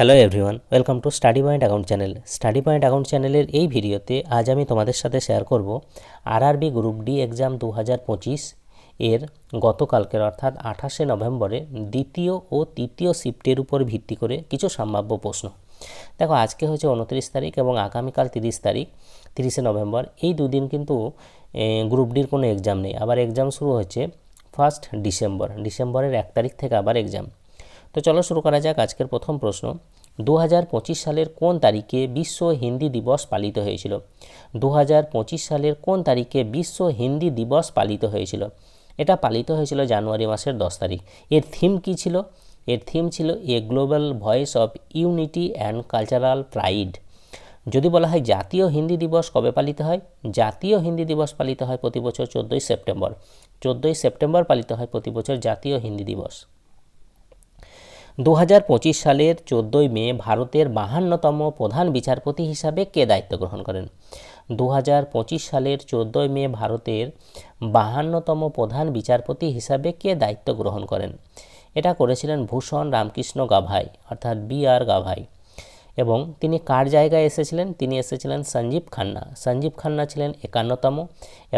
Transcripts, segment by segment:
Hello everyone welcome to study point account channel study point account চ্যানেলের এই ভিডিওতে আজ আমি তোমাদের সাথে শেয়ার করব আরআরবি গ্রুপ ডি এক্সাম দু হাজার পঁচিশ এর গতকালকের অর্থাৎ আঠাশে নভেম্বরে দ্বিতীয় ও তৃতীয় শিফটের উপর ভিত্তি করে কিছু সম্ভাব্য প্রশ্ন। দেখো, আজকে হচ্ছে উনত্রিশ তারিখ এবং আগামীকাল তিরিশ তারিখ, তিরিশে নভেম্বর। এই দুদিন কিন্তু গ্রুপ ডির কোনো এক্সাম নেই। আবার এক্সাম শুরু হচ্ছে ফার্স্ট ডিসেম্বর ডিসেম্বরের এক তারিখ থেকে আবার এক্সাম তো চলো শুরু করা যাক আজকের প্রথম প্রশ্ন। দু হাজার পঁচিশ সালের কোন তারিখে বিশ্ব হিন্দি দিবস পালিত হয়েছিল? দু হাজার পঁচিশ সালের কোন তারিখে বিশ্ব হিন্দি দিবস পালিত হয়েছিল? এটা পালিত হয়েছিল জানুয়ারি মাসের দশ তারিখ। এর থিম কী ছিল? এর থিম ছিল a global voice of unity and cultural pride. যদি বলা হয় জাতীয় হিন্দি দিবস কবে পালিত হয়? জাতীয় হিন্দি দিবস পালিত হয় প্রতি বছর চোদ্দোই সেপ্টেম্বর। চোদ্দোই সেপ্টেম্বর পালিত হয় প্রতি বছর জাতীয় হিন্দি দিবস। দু হাজার পঁচিশ সালের চোদ্দোই মে ভারতের বাহান্নতম প্রধান বিচারপতি হিসাবে কে দায়িত্ব গ্রহণ করেন? দু হাজার পঁচিশ সালের চোদ্দোই মে ভারতের বাহান্নতম প্রধান বিচারপতি হিসাবে কে দায়িত্ব গ্রহণ করেন? এটা করেছিলেন ভূষণ রামকৃষ্ণ গাভাই, অর্থাৎ বি আর গাভাই। এবং তিনি কার জায়গায় এসেছিলেন? তিনি এসেছিলেন সঞ্জীব খান্না। সঞ্জীব খান্না ছিলেন একান্নতম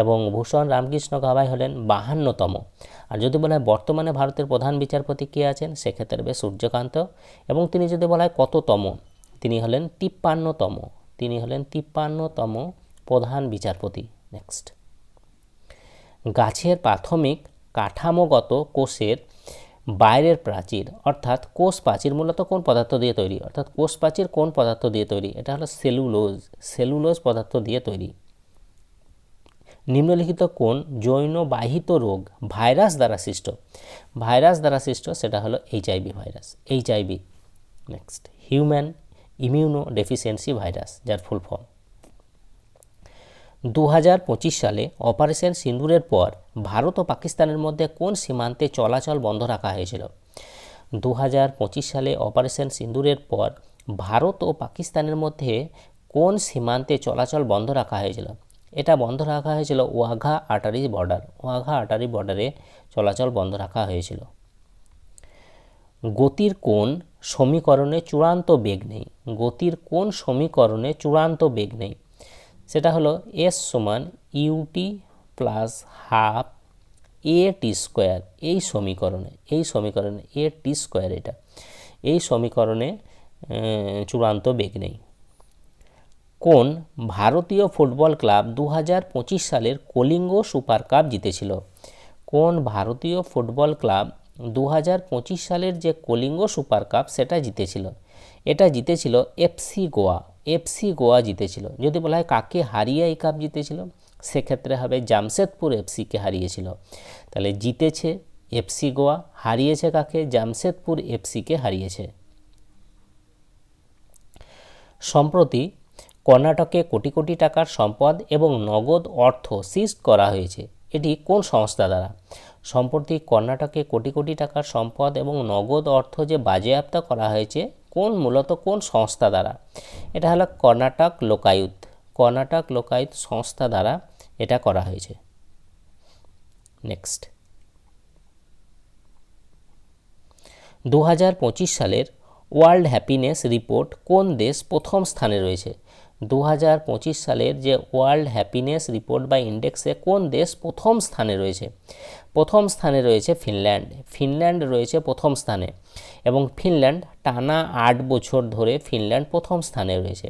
এবং ভূষণ রামকৃষ্ণ গাভাই হলেন বাহান্নতম। আর যদি বলা হয় বর্তমানে ভারতের প্রধান বিচারপতি কে আছেন? সেক্ষেত্রে সূর্যকান্ত এবং তিনি যদি বলা হয় কততম? তিনি হলেন তিপ্পান্নতম। তিনি হলেন তিপ্পান্নতম প্রধান বিচারপতি। নেক্সট গাছের প্রাথমিক কাঠামোগত কোষের বাইরের প্রাচীর, অর্থাৎ কোষ প্রাচীর মূলত কোন পদার্থ দিয়ে তৈরি? অর্থাৎ কোষ প্রাচীর কোন পদার্থ দিয়ে তৈরি? এটা হলো সেলুলোজ সেলুলোজ পদার্থ দিয়ে তৈরি। নিম্নলিখিত কোন জৈন বাহিত রোগ, ভাইরাস দ্বারা সৃষ্ট। ভাইরাস দ্বারা সৃষ্ট সেটা হলো HIV virus. HIV next human immunodeficiency virus যার ফুল ফর্ম দু হাজার পঁচিশ সালে অপারেশন সিন্দুরের পর ভারত ও পাকিস্তানের মধ্যে কোন সীমান্তে চলাচল বন্ধ রাখা হয়েছিল? দু হাজার পঁচিশ সালে অপারেশন সিন্দুরের পর ভারত ও পাকিস্তানের মধ্যে কোন সীমান্তে চলাচল বন্ধ রাখা হয়েছিল? এটা বন্ধ রাখা হয়েছিল ওয়াঘা আটারি বর্ডার। ওয়াঘা আটারি বর্ডারে চলাচল বন্ধ রাখা হয়েছিল। গতির কোন সমীকরণে চূড়ান্ত বেগ নেই। গতির কোন সমীকরণে চূড়ান্ত বেগ নেই। সেটা হলো এস সমান U T plus half A T square. এই সমীকরণে এই সমীকরণে এ টি স্কোয়ার এটা। এই সমীকরণে চূড়ান্ত বেগ নেই। কোন ভারতীয় ফুটবল ক্লাব দু হাজার পঁচিশ সালের কলিঙ্গ সুপার কাপ জিতেছিল? কোন ভারতীয় ফুটবল ক্লাব দু হাজার পঁচিশ সালের যে কলিঙ্গ সুপার কাপ সেটা জিতেছিল? এটা জিতেছিল এফসি গোয়া। এফসি গোয়া জিতেছিল। যদি বলা হয় কাকে হারিয়ে এই কাপ জিতেছিল, সেক্ষেত্রে হবে জামশেদপুর এফসিকে হারিয়েছিল। তাহলে জিতেছে এফসি গোয়া হারিয়েছে কাকে? জামশেদপুর এফসিকে হারিয়েছে। সম্প্রতি কর্ণাটকে কোটি কোটি টাকার সম্পদ এবং নগদ অর্থ সিজ করা হয়েছে। এটি কোন সংস্থা দ্বারা? সম্প্রতি কর্ণাটকে কোটি কোটি টাকার সম্পদ এবং নগদ অর্থ যে বাজেয়াপ্ত করা হয়েছে কোন, মূলত কোন সংস্থা দ্বারা? এটা হলো কর্ণাটক লোকায়ুত। কর্ণাটক লোকায়ুত সংস্থা দ্বারা এটা করা হয়েছে। নেক্সট দু হাজার পঁচিশ সালের ওয়ার্ল্ড হ্যাপিনেস রিপোর্ট কোন দেশ প্রথম স্থানে রয়েছে? দু হাজার পঁচিশ সালের যে ওয়ার্ল্ড হ্যাপিনেস রিপোর্ট বা ইন্ডেক্সে কোন দেশ প্রথম স্থানে রয়েছে? প্রথম স্থানে রয়েছে ফিনল্যান্ড। ফিনল্যান্ড রয়েছে প্রথম স্থানে এবং ফিনল্যান্ড টানা আট বছর ধরে ফিনল্যান্ড প্রথম স্থানে রয়েছে।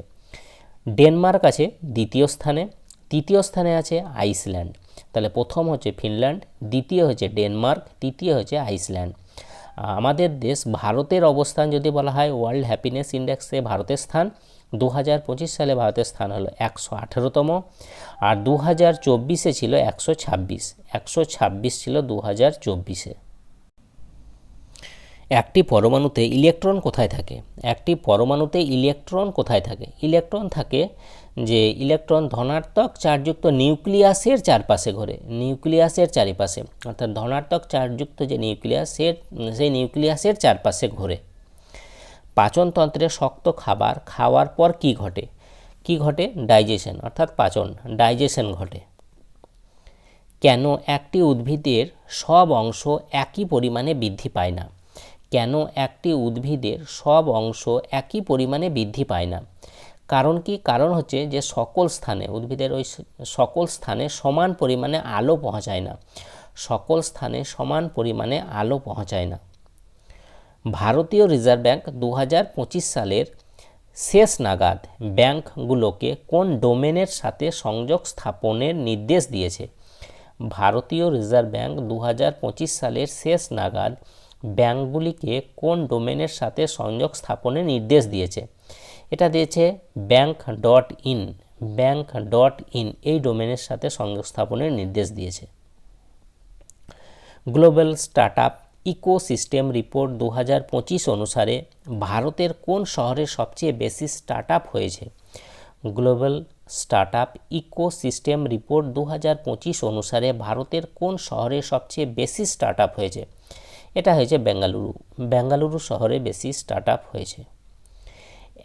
ডেনমার্ক আছে দ্বিতীয় স্থানে, তৃতীয় স্থানে আছে আইসল্যান্ড। তাহলে প্রথম হচ্ছে ফিনল্যান্ড, দ্বিতীয় হচ্ছে ডেনমার্ক, তৃতীয় হচ্ছে আইসল্যান্ড। আমাদের দেশ ভারতের অবস্থান যদি বলা হয়, ওয়ার্ল্ড হ্যাপিনেস ইন্ডেক্সে ভারতের স্থান। দু হাজার পঁচিশ সালে ভারতের স্থান হলো একশো আঠেরোতম আর দু হাজার চব্বিশে ছিল একশো ছাব্বিশ। একশো ছাব্বিশ ছিল দু হাজার চব্বিশে। একটি পরমাণুতে ইলেকট্রন কোথায় থাকে? একটি পরমাণুতে ইলেকট্রন কোথায় থাকে? ইলেকট্রন থাকে যে ইলেকট্রন ধনাত্মক চার্জযুক্ত নিউক্লিয়াসের চারপাশে ঘোরে। নিউক্লিয়াসের চারিপাশে। অর্থাৎ ধনাত্মক চার্জযুক্ত যে নিউক্লিয়াসের, সেই নিউক্লিয়াসের চারপাশে ঘোরে। পাচনতন্ত্রে শক্ত খাবার খাওয়ার পর কি ঘটে? কি ঘটে? ডাইজেশন, অর্থাৎ পাচন, ডাইজেশন ঘটে। কেন একটি উদ্ভিদের সব অংশ একই পরিমাণে বৃদ্ধি পায় না? কেন একটি উদ্ভিদের সব অংশ একই পরিমাণে বৃদ্ধি পায় না? কারণ কি? কারণ হচ্ছে যে সকল স্থানে উদ্ভিদের ওই সকল স্থানে সমান পরিমাণে আলো পৌঁছায় না। সকল স্থানে সমান পরিমাণে আলো পৌঁছায় না। ভারতীয় রিজার্ভ ব্যাংক দু হাজার পঁচিশ সালের শেষ নাগাদ ব্যাংকগুলোকে কোন ডোমেনের সাথে সংযোগ স্থাপনের নির্দেশ দিয়েছে? ভারতীয় রিজার্ভ ব্যাংক দু হাজার পঁচিশ সালের শেষ নাগাদ ব্যাংকগুলিকে কোন ডোমেনের সাথে সংযোগ স্থাপনের নির্দেশ দিয়েছে? এটা দিয়েছে bank dot in. Bank dot in এই ডোমেনের সাথে সংযোগ স্থাপনের নির্দেশ দিয়েছে। গ্লোবাল স্টার্টআপ ইকোসিস্টেম রিপোর্ট দু হাজার পঁচিশ অনুসারে ভারতের কোন শহরে সবচেয়ে বেশি স্টার্টআপ হয়েছে? গ্লোবাল স্টার্টআপ ইকোসিস্টেম রিপোর্ট দু হাজার পঁচিশ অনুসারে ভারতের কোন শহরে সবচেয়ে বেশি স্টার্টআপ হয়েছে? এটা হয়েছে বেঙ্গালুরু। বেঙ্গালুরু শহরে বেশি স্টার্টআপ হয়েছে।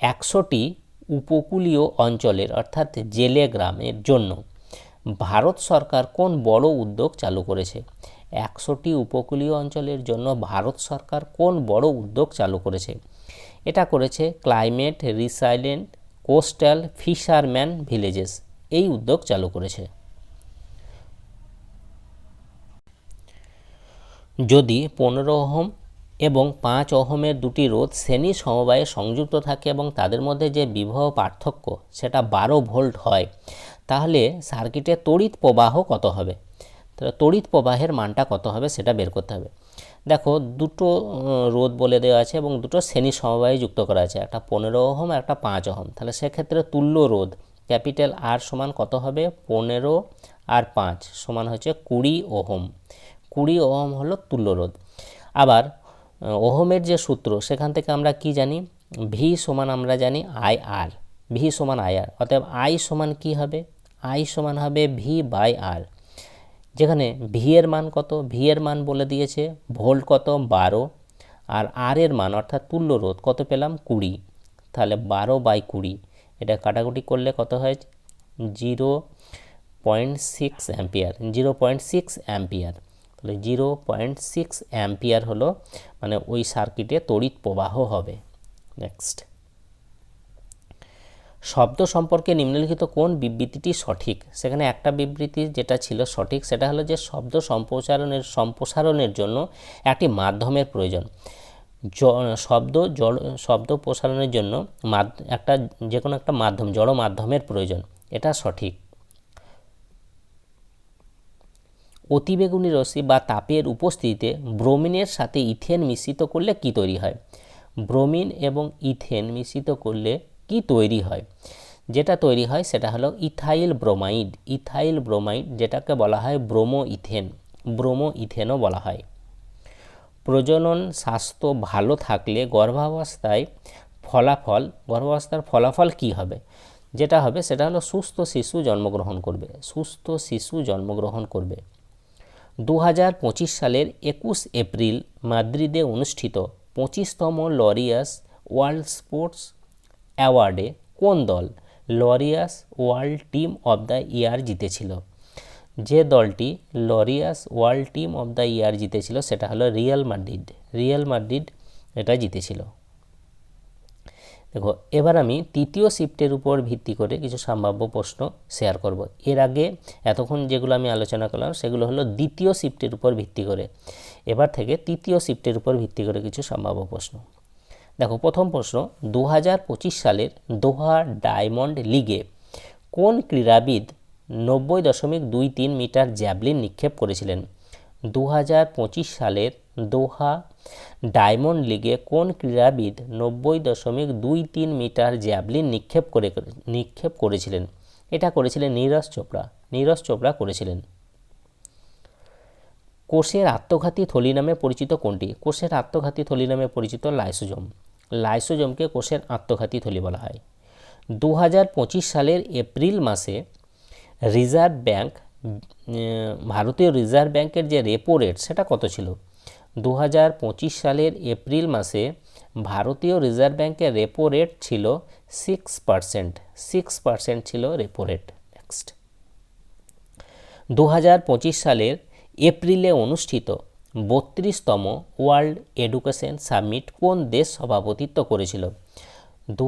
একশোটি উপকূলীয় অঞ্চলের অর্থাৎ জেলে গ্রামের জন্য ভারত সরকার কোন বড় উদ্যোগ চালু করেছে? একশোটি উপকূলীয় অঞ্চলের জন্য ভারত সরকার কোন বড় উদ্যোগ চালু করেছে? এটা করেছে climate resilient coastal fisherman villages এই উদ্যোগ চালু করেছে। যদি পনেরো ওহম এবং পাঁচ ওহমের দুটি রোধ শ্রেণি সমবায়ে সংযুক্ত থাকে এবং তাদের মধ্যে যে বিবাহ পার্থক্য, সেটা বারো ভোল্ট হয়, তাহলে সার্কিটে তড়িৎ প্রবাহ কত হবে? তাহলে তড়িৎ প্রবাহের মানটা কত হবে সেটা বের করতে হবে। দেখো, দুটো রোধ বলে দেওয়া আছে এবং দুটো শ্রেণি সমবায়ে যুক্ত করা আছে, একটা পনেরো ওহম একটা পাঁচ ওহম। তাহলে সেক্ষেত্রে তুল্য রোধ, ক্যাপিটাল আর সমান কত হবে? পনেরো আর পাঁচ সমান হচ্ছে কুড়ি ওহম। কুড়ি ওহম হলো তুল্য রোধ। আবার ওহমের যে সূত্র, সেখান থেকে আমরা কি জানি? ভি সমান আমরা জানি আই আর ভি সমান আই আর অতএব আই সমান কি হবে? আই সমান হবে ভি বাই আর যেখানে ভি এর মান কত? ভি এর মান বলে দিয়েছে, ভোল্ট কত? বারো। আর আর এর মান, অর্থাৎ তুল্য রোধ, কত পেলাম? কুড়ি। তাহলে বারো বাই কুড়ি, এটা কাটাকুটি করলে কত হয়? Zero point six ampere, zero point six ampere. তাহলে জিরো পয়েন্ট সিক্স অ্যাম্পিয়ার হলো মানে ওই সার্কিটে তড়িৎ প্রবাহ হবে। নেক্সট শব্দ সম্পর্কে নিম্নলিখিত কোন বিবৃতিটি সঠিক? সেখানে একটা বিবৃতি যেটা ছিল সঠিক, সেটা হলো যে শব্দ সম্প্রচারণের, সম্প্রসারণের জন্য একটি মাধ্যমের প্রয়োজন। শব্দ জড় শব্দ প্রসারণের জন্য একটা যে কোনো একটা মাধ্যম, জড় মাধ্যমের প্রয়োজন। এটা সঠিক। অতিবেগুনি রশ্মি বা তাপের উপস্থিতিতে ব্রোমিনের সাথে ইথেন মিশ্রিত করলে কি তৈরি হয়? ব্রোমিন এবং ইথেন মিশ্রিত করলে কি তৈরি হয়? যেটা তৈরি হয় সেটা হলো ইথাইল ব্রোমাইড। ইথাইল ব্রোমাইড যেটাকে বলা হয় ব্রোমো ইথেন ব্রোমো ইথেনও বলা হয়। প্রজনন স্বাস্থ্য ভালো থাকলে গর্ভাবস্থায় ফলাফল, গর্ভাবস্থার ফলাফল কি হবে? যেটা হবে সেটা হলো সুস্থ শিশু জন্মগ্রহণ করবে। সুস্থ শিশু জন্মগ্রহণ করবে। দু হাজার পঁচিশ সালের একুশ এপ্রিল মাদ্রিদে অনুষ্ঠিত পঁচিশতম লরিয়াস ওয়ার্ল্ড স্পোর্টস অ্যাওয়ার্ডে কোন দল Laureus world team of the year জিতেছিল? যে দলটি Laureus world team of the year জিতেছিল সেটা হলো রিয়াল মাদ্রিদ। রিয়াল মাদ্রিদ এটা জিতেছিল। দেখো, এবার আমি তৃতীয় শিফটের উপর ভিত্তি করে কিছু সম্ভাব্য প্রশ্ন শেয়ার করব। এর আগে এতক্ষণ যেগুলো আমি আলোচনা করলাম সেগুলো হলো দ্বিতীয় শিফটের উপর ভিত্তি করে। এবার থেকে তৃতীয় শিফটের উপর ভিত্তি করে কিছু সম্ভাব্য প্রশ্ন। দেখো, প্রথম প্রশ্ন দু হাজার পঁচিশ সালের দোহা ডায়মন্ড লিগে কোন ক্রীড়াবিদ নব্বই দশমিক দুই তিন মিটার জ্যাভলিন নিক্ষেপ করেছিলেন? দু হাজার পঁচিশ সালের দোহা ডায়মন্ড লিগে কোন ক্রীড়াবিদ নব্বই দশমিক দুই তিন মিটার জ্যাভলিন নিক্ষেপ করে, নিক্ষেপ করেছিলেন? এটা করেছিলেন নীরজ চোপড়া নীরজ চোপড়া করেছিলেন। কোষের আত্মঘাতী থলি নামে পরিচিত কোনটি? কোষের আত্মঘাতী থলি নামে পরিচিত লাইসোজোম। লাইসোজোমকে কোষের আত্মঘাতী থলি বলা হয়। দু হাজার পঁচিশ সালের এপ্রিল মাসে রিজার্ভ ব্যাংক ভারতীয় রিজার্ভ ব্যাংকের যে রেপো রেট সেটা কত ছিল? দু হাজার পঁচিশ সালের এপ্রিল মাসে ভারতীয় রিজার্ভ ব্যাংকের রেপো রেট ছিল সিক্স পার্সেন্ট সিক্স পার্সেন্ট ছিল রেপো রেট নেক্সট দু হাজার পঁচিশ সালের এপ্রিলে অনুষ্ঠিত বত্রিশতম ওয়ার্ল্ড এডুকেশন সামিট কোন দেশ সভাপতিত্ব করেছিল? দু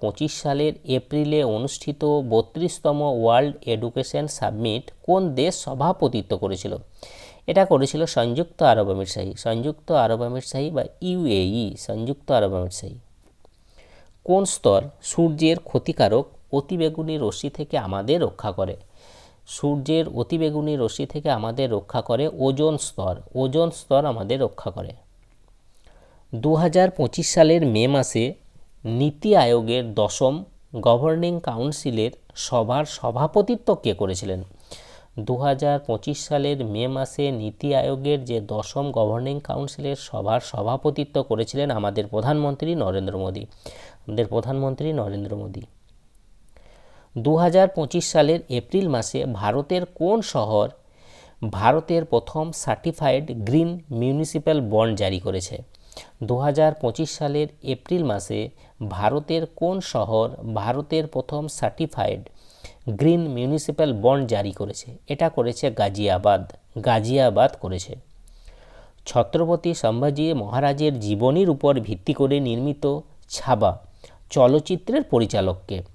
পঁচিশ সালের এপ্রিলে অনুষ্ঠিত বত্রিশতম ওয়ার্ল্ড এডুকেশন সামিট কোন দেশ সভাপতিত্ব করেছিল? এটা করেছিল সংযুক্ত আরব আমিরশাহী সংযুক্ত আরব আমিরশাহী বা ইউএই সংযুক্ত আরব আমিরশাহী কোন স্তর সূর্যের ক্ষতিকারক অতিবেগুনি রশ্মি থেকে আমাদের রক্ষা করে? সূর্যের অতিবেগুনি রশ্মি থেকে আমাদের রক্ষা করে ওজোন স্তর। ওজোন স্তর আমাদের রক্ষা করে। দু হাজার পঁচিশ সালের মে মাসে নীতি আয়োগের দশম গভর্নিং কাউন্সিলের সভার সভাপতিত্ব কে করেছিলেন? দু হাজার পঁচিশ সালের মে মাসে নীতি আয়োগের যে দশম গভর্নিং কাউন্সিলের সভার সভাপতিত্ব করেছিলেন আমাদের প্রধানমন্ত্রী নরেন্দ্র মোদী। আমাদের প্রধানমন্ত্রী নরেন্দ্র মোদী। দু হাজার পঁচিশ সালের এপ্রিল মাসে ভারতের কোন শহর ভারতের প্রথম সার্টিফাইড গ্রিন মিউনিসিপ্যাল বন্ড জারি করেছে? দু হাজার পঁচিশ সালের এপ্রিল মাসে ভারতের কোন শহর ভারতের প্রথম সার্টিফাইড গ্রিন মিউনিসিপ্যাল বন্ড জারি করেছে? এটা করেছে গাজিয়াবাদ। গাজিয়াবাদ করেছে। ছত্রপতি সম্ভাজি মহারাজের জীবনীর উপর ভিত্তি করে নির্মিত ছাবা চলচ্চিত্রের পরিচালককে।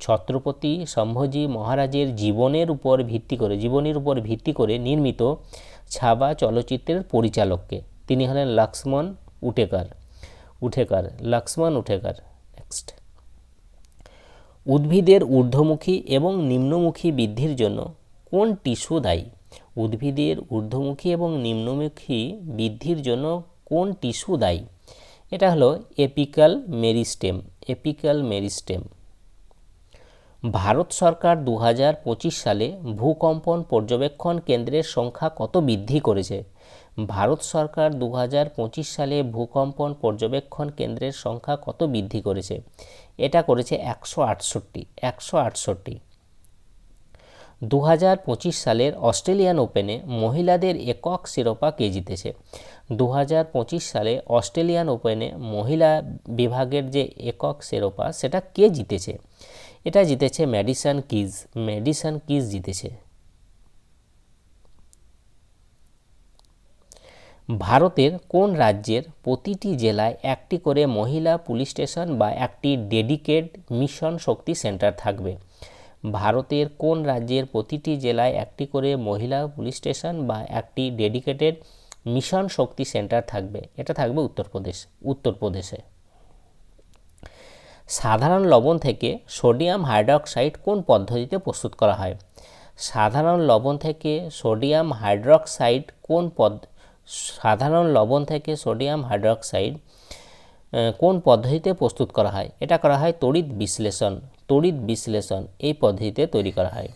ছত্রপতি সম্ভাজি মহারাজের জীবনের উপর ভিত্তি করে, জীবনীর উপর ভিত্তি করে নির্মিত ছাবা চলচ্চিত্রের পরিচালককে। তিনি হলেন লক্ষ্মণ উটেকার উঠেকার, লক্ষ্মণ উঠেকার। নেক্সট উদ্ভিদের ঊর্ধ্বমুখী এবং নিম্নমুখী বৃদ্ধির জন্য কোন টিস্যু দায়ী? উদ্ভিদের ঊর্ধ্বমুখী এবং নিম্নমুখী বৃদ্ধির জন্য কোন টিস্যু দায়ী? এটা হলো apical meristem apical meristem. Bharat সরকার দু হাজার পঁচিশ সালে ভূকম্পন পর্যবেক্ষণ কেন্দ্রের সংখ্যা কত বৃদ্ধি করেছে? ভারত সরকার দু হাজার পঁচিশ সালে ভূকম্পন পর্যবেক্ষণ কেন্দ্রের সংখ্যা কত বৃদ্ধি করেছে? এটা করেছে একশো আটষট্টি একশো আটষট্টি। দু সালের অস্ট্রেলিয়ান ওপেনে মহিলাদের একক শিরোপা কে জিতেছে? দু হাজার পঁচিশ সালে অস্ট্রেলিয়ান ওপেনে মহিলা বিভাগের যে একক শিরোপা, সেটা কে জিতেছে? এটা জিতেছে ম্যাডিসান কিজ ম্যাডিসান কিজ জিতেছে। ভারতের কোন রাজ্যের প্রতিটি জেলায় একটি করে মহিলা পুলিশ স্টেশন বা একটি ডেডিকেট মিশন শক্তি সেন্টার থাকবে? ভারতের কোন রাজ্যের প্রতিটি জেলায় একটি করে মহিলা পুলিশ স্টেশন বা একটি ডেডিকেটেড মিশন শক্তি সেন্টার থাকবে? এটা থাকবে উত্তরপ্রদেশ, উত্তরপ্রদেশে। সাধারণ লবণ থেকে সোডিয়াম হাইড্রক্সাইড কোন পদ্ধতিতে প্রস্তুত করা হয়? সাধারণ লবণ থেকে সোডিয়াম হাইড্রক্সাইড কোন পদ, সাধারণ লবণ থেকে সোডিয়াম হাইড্রক্সাইড কোন পদ্ধতিতে প্রস্তুত করা হয়? এটা করা হয় তড়িৎ বিশ্লেষণ। তড়িৎ বিশ্লেষণ এই পদ্ধতিতে তৈরি করা হয়।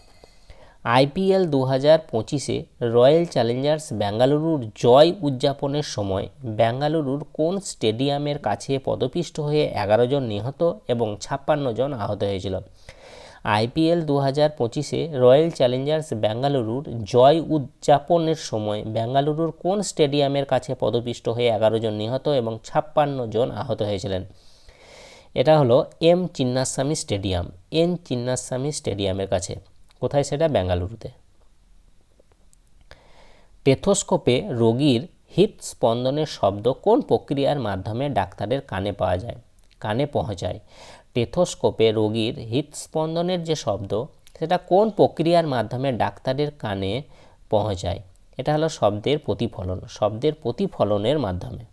আইপিএল দু হাজার পঁচিশে রয়্যাল চ্যালেঞ্জার্স বেঙ্গালুরুর জয় উদযাপনের সময় বেঙ্গালুরুর কোন স্টেডিয়ামের কাছে পদপিষ্ট হয়ে এগারো জন নিহত এবং ছাপ্পান্ন জন আহত হয়েছিল? আইপিএল দু হাজার পঁচিশে রয়্যাল চ্যালেঞ্জার্স বেঙ্গালুরুর জয় উদযাপনের সময় বেঙ্গালুরুর কোন স্টেডিয়ামের কাছে পদপিষ্ট হয়ে এগারো জন নিহত এবং ছাপ্পান্ন জন আহত হয়েছিলেন? এটা হলো M Chinnaswamy stadium, N Chinnaswamy স্টেডিয়ামের কাছে। কোথায় সেটা? বেঙ্গালুরুতে। টেথোস্কোপে রোগীর হৃদস্পন্দনের শব্দ কোন প্রক্রিয়ার মাধ্যমে ডাক্তারের কানে পাওয়া যায়? কানে পৌঁছায়। টেথোস্কোপে রোগীর হৃদস্পন্দনের যে শব্দ, সেটা কোন প্রক্রিয়ার মাধ্যমে ডাক্তারের কানে পৌঁছায়? এটা হলো শব্দের প্রতিফলন, শব্দের প্রতিফলনের মাধ্যমে।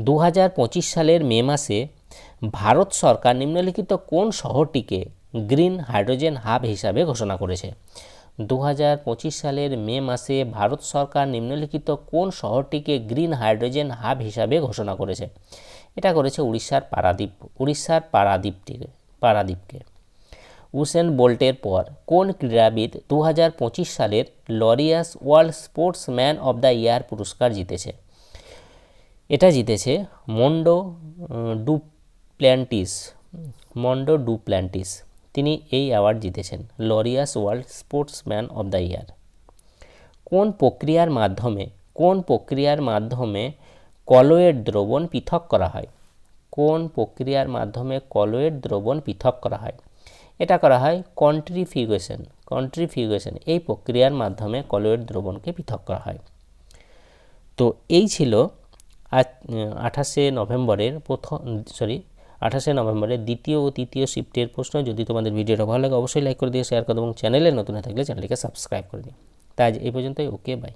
দু হাজার পঁচিশ সালের মে মাসে ভারত সরকার নিম্নলিখিত কোন শহরটিকে গ্রিন হাইড্রোজেন হাব হিসাবে ঘোষণা করেছে? দু হাজার পঁচিশ সালের মে মাসে ভারত সরকার নিম্নলিখিত কোন শহরটিকে গ্রিন হাইড্রোজেন হাব হিসাবে ঘোষণা করেছে? এটা করেছে উড়িষ্যার পারাদ্বীপ উড়িষ্যার পারাদ্বীপটিকে পারাদ্বীপকে উসেন বোল্টের পর কোন ক্রীড়াবিদ দু হাজার পঁচিশ সালের Laureus world sportsman of the year পুরস্কার জিতেছে? এটা জিতেছে মন্ডো ডু প্ল্যান্টিস, মন্ডো ডু প্ল্যান্টিস। তিনি এই অ্যাওয়ার্ড জিতেছেন, Laureus world sportsman of the year. কোন প্রক্রিয়ার মাধ্যমে, কোন প্রক্রিয়ার মাধ্যমে কলোয়েড দ্রবণ পৃথক করা হয়? কোন প্রক্রিয়ার মাধ্যমে কলোয়েড দ্রবণ পৃথক করা হয়? এটা করা হয় কন্ট্রিফিউগেশন কন্ট্রিফিউগেশন, এই প্রক্রিয়ার মাধ্যমে কলোয়েড দ্রবণকে পৃথক করা হয়। তো এই ছিল আঠাশে নভেম্বরের প্রথম, সরি আঠাশে নভেম্বরের দ্বিতীয় ও তৃতীয় শিফটের প্রশ্ন। যদি তোমাদের ভিডিওটা ভালো লাগে, অবশ্যই লাইক করে দিয়ে শেয়ার করো এবং চ্যানেলে নতুন থাকলে চ্যানেলটিকে সাবস্ক্রাইব করে দিও। তাই আজ এই পর্যন্তই ওকে বাই